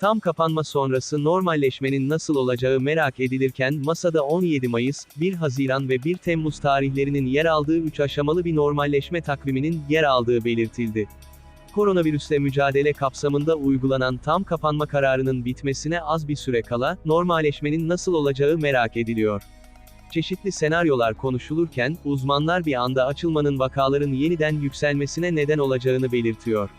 Tam kapanma sonrası normalleşmenin nasıl olacağı merak edilirken masada 17 Mayıs, 1 Haziran ve 1 Temmuz tarihlerinin yer aldığı 3 aşamalı bir normalleşme takviminin yer aldığı belirtildi. Koronavirüsle mücadele kapsamında uygulanan tam kapanma kararının bitmesine az bir süre kala, normalleşmenin nasıl olacağı merak ediliyor. Çeşitli senaryolar konuşulurken, uzmanlar bir anda açılmanın vakaların yeniden yükselmesine neden olacağını belirtiyor.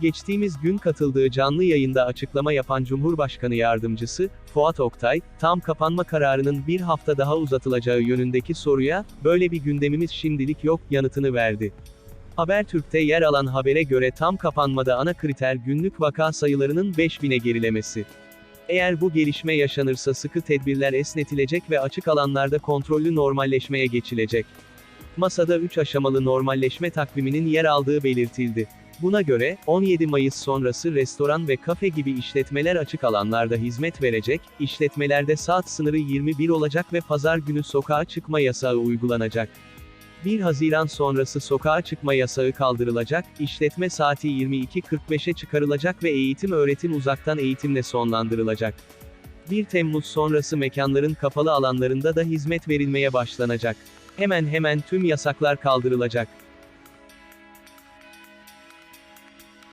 Geçtiğimiz gün katıldığı canlı yayında açıklama yapan Cumhurbaşkanı Yardımcısı, Fuat Oktay, tam kapanma kararının bir hafta daha uzatılacağı yönündeki soruya, böyle bir gündemimiz şimdilik yok, yanıtını verdi. Habertürk'te yer alan habere göre tam kapanmada ana kriter günlük vaka sayılarının 5000'e gerilemesi. Eğer bu gelişme yaşanırsa sıkı tedbirler esnetilecek ve açık alanlarda kontrollü normalleşmeye geçilecek. Masada 3 aşamalı normalleşme takviminin yer aldığı belirtildi. Buna göre, 17 Mayıs sonrası restoran ve kafe gibi işletmeler açık alanlarda hizmet verecek, işletmelerde saat sınırı 21 olacak ve pazar günü sokağa çıkma yasağı uygulanacak. 1 Haziran sonrası sokağa çıkma yasağı kaldırılacak, işletme saati 22.45'e çıkarılacak ve eğitim öğretim uzaktan eğitimle sonlandırılacak. 1 Temmuz sonrası mekanların kapalı alanlarında da hizmet verilmeye başlanacak. Hemen hemen tüm yasaklar kaldırılacak.